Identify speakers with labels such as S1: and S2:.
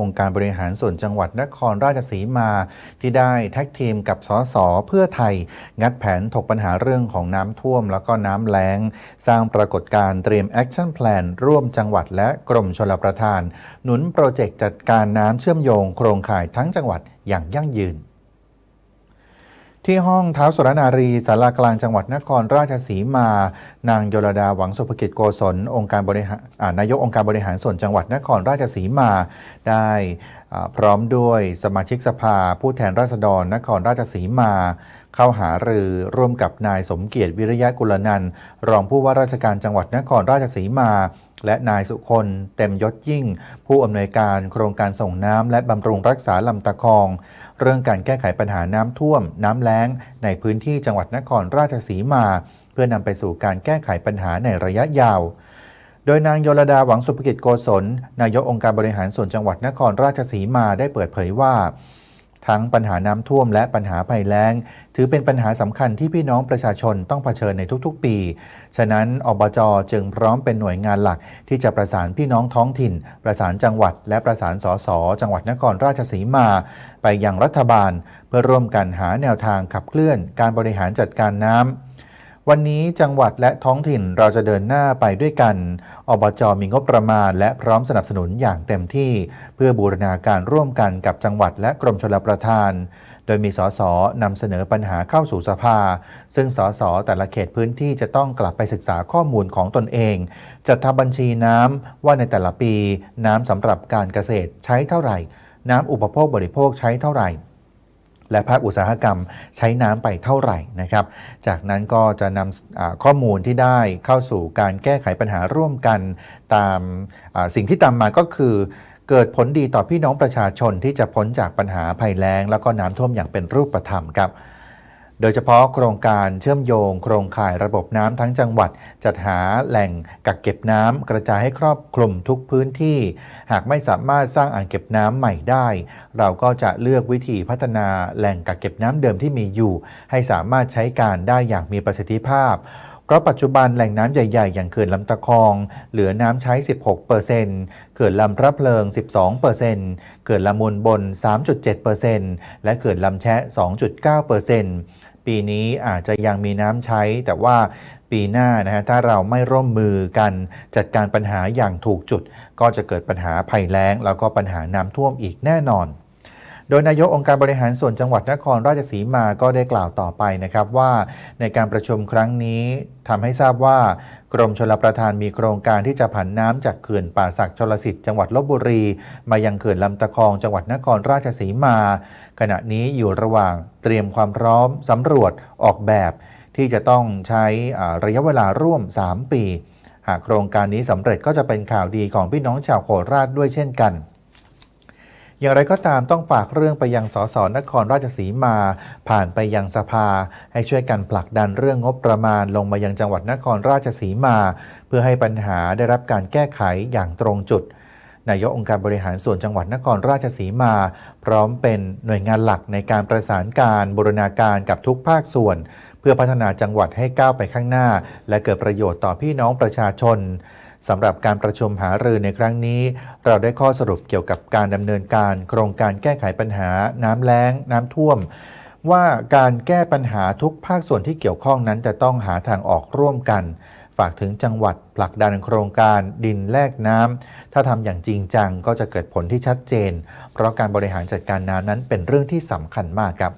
S1: องค์การบริหารส่วนจังหวัดนครราชสีมา ที่ได้แท็กทีมกับสสเพื่อไทย งัดแผนถกปัญหาเรื่องของน้ำท่วม แล้วก็น้ำแล้ง สร้างปรากฏการเตรียมแอคชั่นแพลนร่วมจังหวัดและกรมชลประทาน หนุนโปรเจกต์จัดการน้ำเชื่อมโยงโครงข่ายทั้งจังหวัดอย่างยั่งยืน ที่ห้องเท้าสุรนารีสารากลางจังหวัดนครราชสีมา นางโยลดาหวังสุภกิจโกศลองค์การบริหารนายกองค์การบริหารส่วนจังหวัดนครราชสีมา ได้พร้อมด้วยสมาชิกสภาผู้แทนราษฎรนครราชสีมา เข้าหารือร่วมกับนายสมเกียรติวิริยะกุลนันรองผู้ว่าราชการจังหวัดนครราชสีมา และนายสุคนเต็มยศยิ่ง ผู้อำนวยการโครงการส่งน้ำและบำรุงรักษาลำตะคอง เรื่องการแก้ไขปัญหาน้ำท่วม น้ำแล้ง ในพื้นที่จังหวัดนครราชสีมา เพื่อนำไปสู่การแก้ไขปัญหาในระยะยาวโดยนางโยลดาหวังสุภกิจโกศล นายกองค์การบริหารส่วนจังหวัดนครราชสีมาได้เปิดเผยว่า ทั้งปัญหาน้ำท่วมและปัญหาภัยแล้ง ถือเป็นปัญหาสำคัญที่พี่น้องประชาชนต้องเผชิญในทุกๆ ปี ฉะนั้นอบจจึงพร้อมเป็นหน่วยงานหลัก ที่จะประสานพี่น้องท้องถิ่น ประสานจังหวัด และประสานสสจังหวัดนครราชสีมา ไปยังรัฐบาล เพื่อร่วมกันหาแนวทางขับเคลื่อนการบริหารจัดการน้ำ วันนี้จังหวัดและท้องถิ่นเราจะเดินหน้าไปด้วยกัน อบจมีงบประมาณ และพร้อมสนับสนุนอย่างเต็มที่ เพื่อบูรณาการร่วมกันกับจังหวัดและกรมชลประทาน โดยมีสสนำเสนอปัญหาเข้าสู่สภา ซึ่งสสแต่ละเขตพื้นที่จะต้องกลับไปศึกษาข้อมูลของตนเอง จัดทำบัญชีน้ำว่าในแต่ละปี น้ำสำหรับการเกษตรใช้เท่าไหร่ น้ำอุปโภคบริโภคใช้เท่าไหร่ และภาคอุตสาหกรรมใช้น้ำไปเท่าไหร่นะครับ จากนั้นก็จะนำข้อมูลที่ได้เข้าสู่การแก้ไขปัญหาร่วมกันตามสิ่งที่ตามมาก็คือเกิดผลดีต่อพี่น้องประชาชนที่จะพ้นจากปัญหาภัยแล้ง แล้วก็น้ำท่วมอย่างเป็นรูปธรรมครับ โดยเฉพาะโครงการเชื่อมโยง โครงข่ายระบบน้ำทั้งจังหวัด จัดหาแหล่งกักเก็บน้ำกระจายให้ครอบคลุมทุกพื้นที่ หากไม่สามารถสร้างอ่างเก็บน้ำใหม่ได้ เราก็จะเลือกวิธีพัฒนาแหล่งกักเก็บน้ำเดิมที่มีอยู่ ให้สามารถใช้การได้อย่างมีประสิทธิภาพเพราะปัจจุบันแหล่งน้ำใหญ่ ๆ อย่างเขื่อนลำตะคอง เหลือน้ำใช้ 16%เซ็นต์เขื่อนลำพระเพลิง 12%เซ็นต์เขื่อนลำมูลบน 3.7%และเขื่อนลำแชะ 2.9%ปีนี้ ปีนี้อาจจะยังมีน้ำใช้ แต่ว่าปีหน้านะฮะถ้าเราไม่ร่วมมือกันจัดการปัญหาอย่างถูกจุด ก็จะเกิดปัญหาภัยแล้ง แล้วก็ปัญหาน้ำท่วมอีกแน่นอน โดยนายกองค์การบริหารส่วนจังหวัดนครราชสีมาก็ได้กล่าวต่อไปนะครับว่าในการประชุมครั้งนี้ทำให้ทราบว่ากรมชลประทานมีโครงการที่จะผันน้ำจากเขื่อนป่าสักชลสิทธิ์จังหวัดลบบุรี มายังเขื่อนลำตะคองจังหวัดนครราชสีมา ขณะนี้อยู่ระหว่างเตรียมความพร้อมสำรวจออกแบบ ที่จะต้องใช้ระยะเวลาร่วม 3 ปี หากโครงการนี้สำเร็จก็จะเป็นข่าวดีของพี่น้องชาวโคราชด้วยเช่นกัน อย่างไรก็ตามต้องฝากเรื่องไปยังสสนครราชสีมา ผ่านไปยังสภา ให้ช่วยกันผลักดันเรื่องงบประมาณลงมายังจังหวัดนครราชสีมา เพื่อให้ปัญหาได้รับการแก้ไขอย่างตรงจุดนายกองค์การบริหารส่วนจังหวัดนครราชสีมา พร้อมเป็นหน่วยงานหลักในการประสานการบูรณาการกับทุกภาคส่วน เพื่อพัฒนาจังหวัดให้ก้าวไปข้างหน้า และเกิดประโยชน์ต่อพี่น้องประชาชน สำหรับการประชุมหารือในครั้งนี้ เราได้ข้อสรุปเกี่ยวกับการดำเนินการ โครงการแก้ไขปัญหา น้ำแล้ง น้ำท่วม ว่าการแก้ปัญหาทุกภาคส่วนที่เกี่ยวข้องนั้นจะต้องหาทางออกร่วมกัน ฝากถึงจังหวัดผลักดันโครงการดินแลกน้ำถ้าทำอย่างจริงจังก็จะเกิดผลที่ชัดเจน เพราะการบริหารจัดการน้ำนั้นเป็นเรื่องที่สำคัญมากครับ